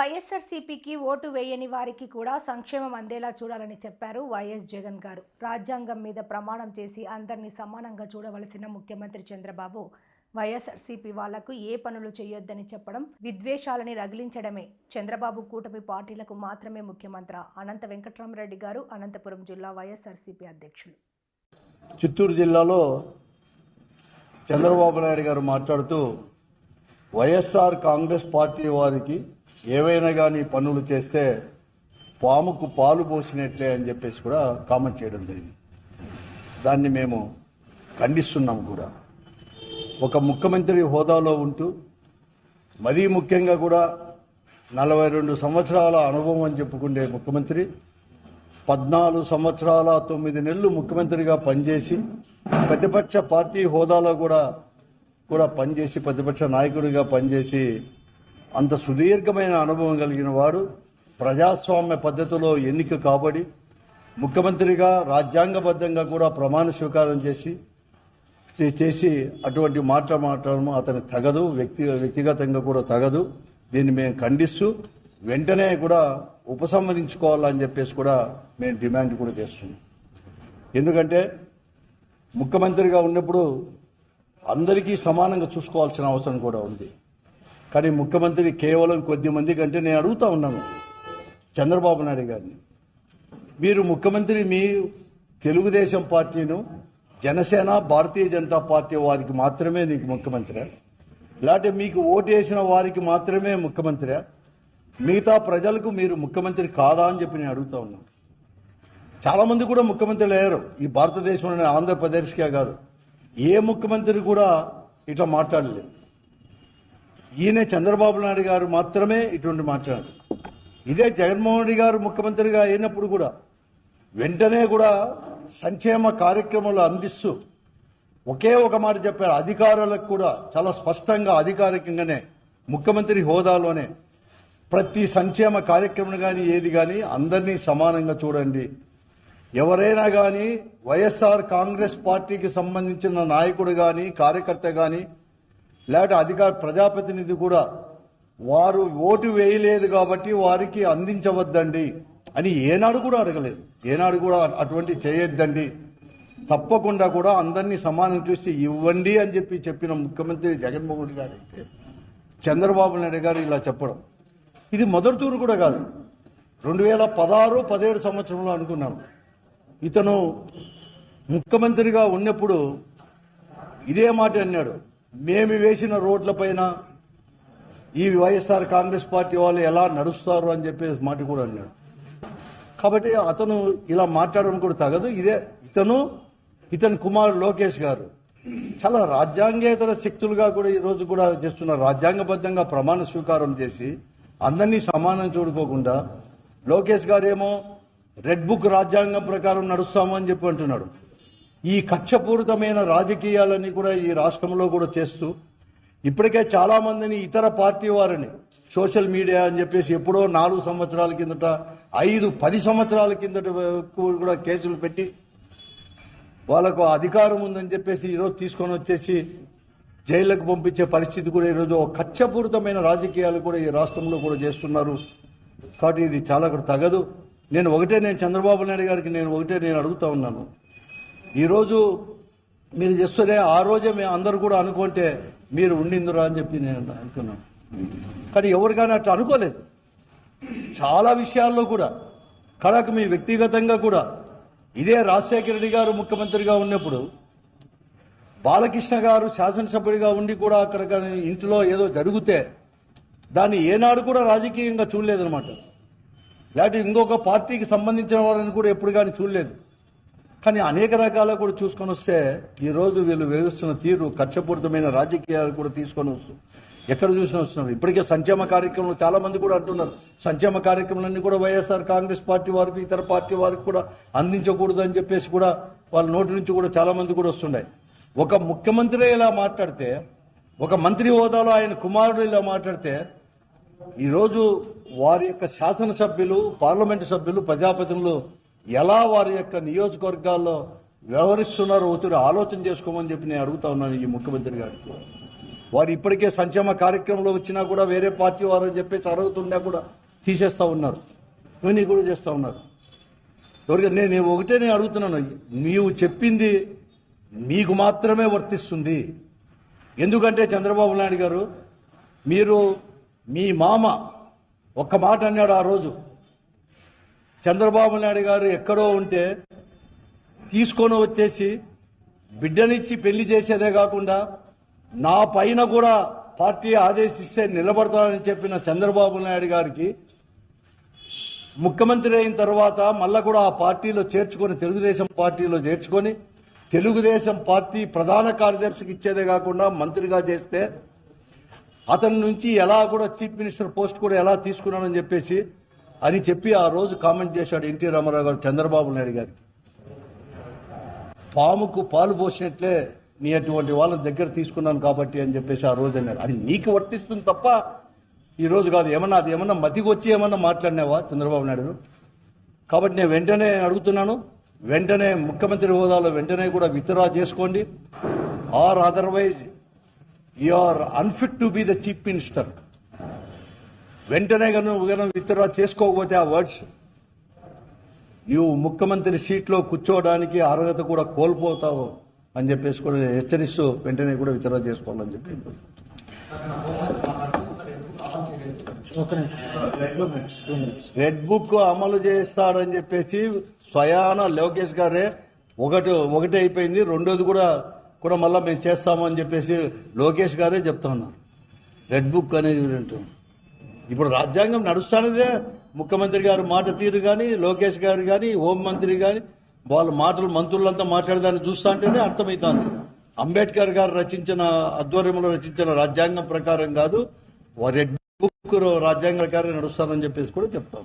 వైఎస్ఆర్సీపీకి ఓటు వేయని వారికి కూడా సంక్షేమం అందేలా చూడాలని చెప్పారు వైఎస్ జగన్ గారు. రాజ్యాంగం మీద ప్రమాణం చేసి అందరినీ సమానంగా చూడవలసిన ముఖ్యమంత్రి చంద్రబాబు వైఎస్ఆర్సీపీ వాళ్ళకు ఏ పనులు చేయొద్దని చెప్పడం విద్వేషాలని రగిలించడమే. చంద్రబాబు కూటమి పార్టీలకు మాత్రమే ముఖ్యమంత్రి. అనంత వెంకటరామరెడ్డి గారు అనంతపురం జిల్లా వైఎస్ఆర్సీపీ అధ్యక్షులు. చిత్తూరు జిల్లాలో చంద్రబాబు నాయుడు గారు మాట్లాడుతూ వైఎస్ఆర్ కాంగ్రెస్ పార్టీ వారికి ఏవైనా కానీ పనులు చేస్తే పాముకు పాలు పోసినట్లే అని చెప్పేసి కూడా కామెంట్ చేయడం జరిగింది. దాన్ని మేము ఖండిస్తున్నాం కూడా. ఒక ముఖ్యమంత్రి హోదాలో ఉంటూ మరీ ముఖ్యంగా కూడా నలభై రెండు సంవత్సరాల అనుభవం అని చెప్పుకునే ముఖ్యమంత్రి పద్నాలుగు సంవత్సరాల తొమ్మిది నెలలు ముఖ్యమంత్రిగా పనిచేసి ప్రతిపక్ష పార్టీ హోదాలో కూడా కూడా పనిచేసి ప్రతిపక్ష నాయకుడిగా పనిచేసి అంత సుదీర్ఘమైన అనుభవం కలిగిన వాడు ప్రజాస్వామ్య పద్ధతిలో ఎన్నిక కాబడి ముఖ్యమంత్రిగా రాజ్యాంగబద్ధంగా కూడా ప్రమాణ స్వీకారం చేసి చేసి అటువంటి మాట మాట్లాడము అతని తగదు వ్యక్తి వ్యక్తిగతంగా కూడా తగదు. దీన్ని మేము ఖండిస్తూ వెంటనే కూడా ఉపసంహరించుకోవాలని చెప్పేసి కూడా మేము డిమాండ్ కూడా చేస్తున్నాం. ఎందుకంటే ముఖ్యమంత్రిగా ఉన్నప్పుడు అందరికీ సమానంగా చూసుకోవాల్సిన అవసరం కూడా ఉంది. కానీ ముఖ్యమంత్రి కేవలం కొద్ది మంది కంటే నేను అడుగుతా ఉన్నాను. చంద్రబాబు నాయుడు గారిని. మీరు ముఖ్యమంత్రి మీ తెలుగుదేశం పార్టీను జనసేన భారతీయ జనతా పార్టీ వారికి మాత్రమే నీకు ముఖ్యమంత్రి. లేకపోతే మీకు ఓటేసిన వారికి మాత్రమే ముఖ్యమంత్రి. మిగతా ప్రజలకు మీరు ముఖ్యమంత్రి కాదా అని చెప్పి నేను అడుగుతా ఉన్నాను. చాలామంది కూడా ముఖ్యమంత్రులు అయ్యారు. ఈ భారతదేశంలోని ఆంధ్రప్రదేశ్కే కాదు. ఏ ముఖ్యమంత్రి కూడా ఇట్లా మాట్లాడలేదు. ఈయన చంద్రబాబు నాయుడు గారు మాత్రమే ఇటువంటి మాట్లాడారు ఇదే జగన్మోహన్ రెడ్డి గారు ముఖ్యమంత్రిగా అయినప్పుడు కూడా వెంటనే కూడా సంక్షేమ కార్యక్రమాలు అందిస్తూ ఒకే ఒక మాట చెప్పారు. అధికారులకు కూడా చాలా స్పష్టంగా అధికారికంగానే ముఖ్యమంత్రి హోదాలోనే ప్రతి సంక్షేమ కార్యక్రమం కానీ ఏది కానీ అందరినీ సమానంగా చూడండి. ఎవరైనా కానీ వైఎస్ఆర్ కాంగ్రెస్ పార్టీకి సంబంధించిన నాయకుడు కానీ కార్యకర్త కానీ లేకపోతే అధికార ప్రజాప్రతినిధి కూడా వారు ఓటు వేయలేదు కాబట్టి వారికి అందించవద్దండి అని ఏనాడు కూడా అడగలేదు. ఏనాడు కూడా అటువంటి చేయొద్దండి. తప్పకుండా కూడా అందరినీ సమానం చూసి ఇవ్వండి అని చెప్పి చెప్పిన ముఖ్యమంత్రి జగన్మోహన్ రెడ్డి గారు అయితే చంద్రబాబు నాయుడు గారు ఇలా చెప్పడం. ఇది మొదటి తూరు కూడా కాదు. రెండు వేల పదహారు పదిహేడు సంవత్సరంలో అనుకున్నాను ఇతను ముఖ్యమంత్రిగా ఉన్నప్పుడు ఇదే మాట అన్నాడు. మేము వేసిన రోడ్లపైన ఈ వైఎస్ఆర్ కాంగ్రెస్ పార్టీ వాళ్ళు ఎలా నడుస్తారు అని చెప్పేసి మాట కూడా అన్నాడు. కాబట్టి అతను ఇలా మాట్లాడడం కూడా తగదు. ఇదే ఇతను ఇతని కుమారు లోకేష్ గారు. చాలా రాజ్యాంగేతర శక్తులుగా కూడా ఈ రోజు కూడా చేస్తున్నారు రాజ్యాంగబద్ధంగా ప్రమాణ స్వీకారం చేసి అందరినీ సమానం చూడుకోకుండా లోకేష్ గారేమో రెడ్ బుక్ రాజ్యాంగం ప్రకారం నడుస్తాము అని చెప్పి అంటున్నాడు. ఈ కక్షపూరితమైన రాజకీయాలన్నీ కూడా ఈ రాష్ట్రంలో కూడా చేస్తూ ఇప్పటికే చాలామందిని ఇతర పార్టీ వారిని సోషల్ మీడియా అని చెప్పేసి ఎప్పుడో నాలుగు సంవత్సరాల కిందట ఐదు పది సంవత్సరాల కిందట కూడా కేసులు పెట్టి వాళ్ళకు అధికారం ఉందని చెప్పేసి ఈరోజు తీసుకొని వచ్చేసి జైళ్ళకు పంపించే పరిస్థితి కూడా ఈరోజు కక్షపూరితమైన రాజకీయాలు కూడా ఈ రాష్ట్రంలో కూడా చేస్తున్నారు. కాబట్టి ఇది చాలా తగదు. నేను ఒకటే నేను చంద్రబాబు నాయుడు గారికి నేను ఒకటే నేను అడుగుతా ఉన్నాను. ఈరోజు మీరు చేస్తూనే ఆ రోజే మేము అందరు కూడా అనుకుంటే మీరు ఉండిందిరా అని చెప్పి నేను అనుకున్నాను. కానీ ఎవరికైనా అట్లా అనుకోలేదు. చాలా విషయాల్లో కూడా కడకు మీ వ్యక్తిగతంగా కూడా ఇదే రాజశేఖర రెడ్డి గారు ముఖ్యమంత్రిగా ఉన్నప్పుడు బాలకృష్ణ గారు శాసనసభ్యుడిగా ఉండి కూడా అక్కడ కానీ ఇంట్లో ఏదో జరిగితే దాన్ని ఏనాడు కూడా రాజకీయంగా చూడలేదనమాట లేకపోతే ఇంకొక పార్టీకి సంబంధించిన వాళ్ళని కూడా ఎప్పుడు కానీ చూడలేదు. కానీ అనేక రకాల కూడా చూసుకొని వస్తే ఈ రోజు వీళ్ళు వేరుస్తున్న తీరు కక్షపూరితమైన రాజకీయాలు కూడా తీసుకొని వస్తూ ఎక్కడ చూసినా వస్తున్నారు. ఇప్పటికే సంక్షేమ కార్యక్రమంలో చాలా మంది కూడా అంటున్నారు. సంక్షేమ కార్యక్రమాలన్నీ కూడా వైఎస్ఆర్ కాంగ్రెస్ పార్టీ వారికి ఇతర పార్టీ వారికి కూడా అందించకూడదు అని చెప్పేసి కూడా వాళ్ళ నోటి నుంచి కూడా చాలా మంది కూడా వస్తున్నాయి. ఒక ముఖ్యమంత్రి ఇలా మాట్లాడితే ఒక మంత్రి హోదాలో ఆయన కుమారుడు ఇలా మాట్లాడితే ఈరోజు వారి యొక్క శాసనసభ్యులు పార్లమెంటు సభ్యులు ప్రజాప్రతినిధులు ఎలా వారి యొక్క నియోజకవర్గాల్లో వ్యవహరిస్తున్నారో ఒత్తిడి ఆలోచన చేసుకోమని చెప్పి నేను అడుగుతా ఉన్నాను ఈ ముఖ్యమంత్రి గారికి. వారు ఇప్పటికే సంక్షేమ కార్యక్రమంలో వచ్చినా కూడా వేరే పార్టీ వారు అని చెప్పేసి అడుగుతున్నా కూడా తీసేస్తా ఉన్నారు. ఇవన్నీ కూడా చేస్తూ ఉన్నారు. ఎవరికైనా నేను నేను ఒకటే నేను అడుగుతున్నాను. నీవు చెప్పింది మీకు మాత్రమే వర్తిస్తుంది. ఎందుకంటే చంద్రబాబు నాయుడు గారు మీరు మీ మామ ఒక్క మాట అన్నాడు ఆ రోజు. చంద్రబాబు నాయుడు గారు ఎక్కడో ఉంటే తీసుకొని వచ్చేసి బిడ్డనిచ్చి పెళ్ళి చేసేదే కాకుండా నా పైన కూడా పార్టీ ఆదేశిస్తే నిలబడతానని చెప్పిన చంద్రబాబు నాయుడు గారికి ముఖ్యమంత్రి అయిన తర్వాత మళ్ళా కూడా ఆ పార్టీలో చేర్చుకొని తెలుగుదేశం పార్టీలో చేర్చుకొని తెలుగుదేశం పార్టీ ప్రధాన కార్యదర్శికి ఇచ్చేదే కాకుండా మంత్రిగా చేస్తే అతని నుంచి ఎలా కూడా చీఫ్ మినిస్టర్ పోస్ట్ కూడా ఎలా తీసుకున్నానని చెప్పేసి అని చెప్పి ఆ రోజు కామెంట్ చేశాడు ఎన్టీ రామారావు గారు చంద్రబాబు నాయుడు గారికి. పాముకు పాలు పోసినట్లే నీ అటువంటి వాళ్ళ దగ్గర తీసుకున్నాను కాబట్టి అని చెప్పేసి ఆ రోజు అన్నాడు. అది నీకు వర్తిస్తుంది తప్ప ఈ రోజు కాదు. ఏమన్నా అది ఏమన్నా మతికొచ్చి ఏమన్నా మాట్లాడినావా చంద్రబాబు నాయుడు కాబట్టి నేను వెంటనే అడుగుతున్నాను. వెంటనే ముఖ్యమంత్రి హోదాలో వెంటనే కూడా విత్డ్రా చేసుకోండి. Or otherwise you are unfit to be the chief minister. వెంటనే కనుక విత్డ్రా చేసుకోకపోతే ఆ వర్డ్స్. నీవు ముఖ్యమంత్రి సీట్లో కూర్చోవడానికి అర్హత కూడా కోల్పోతావు అని చెప్పేసి కూడా హెచ్చరిస్తూ వెంటనే కూడా విత్డ్రా చేసుకోవాలని చెప్పి రెడ్ బుక్ అమలు చేస్తాడని చెప్పేసి స్వయాన లోకేష్ గారే ఒకటి ఒకటి అయిపోయింది. రెండోది కూడా కూడా మళ్ళీ మేము చేస్తాము అని చెప్పేసి లోకేష్ గారే చెప్తా ఉన్నారు. రెడ్ బుక్ అనేది ఏంటో. ఇప్పుడు రాజ్యాంగం నడుస్తున్నదే ముఖ్యమంత్రి గారు మాట తీరు కానీ లోకేష్ గారు కానీ హోంమంత్రి కానీ వాళ్ళ మాటలు మంత్రులంతా మాట్లాడేదాన్ని చూస్తా అంటేనే అర్థమవుతుంది అంబేద్కర్ గారు రచించిన ఆధ్వర్యంలో రచించిన రాజ్యాంగం ప్రకారం కాదు రెడ్ బుక్ రాజ్యాంగ ప్రకారం నడుస్తానని చెప్పేసి కూడా చెప్తాం.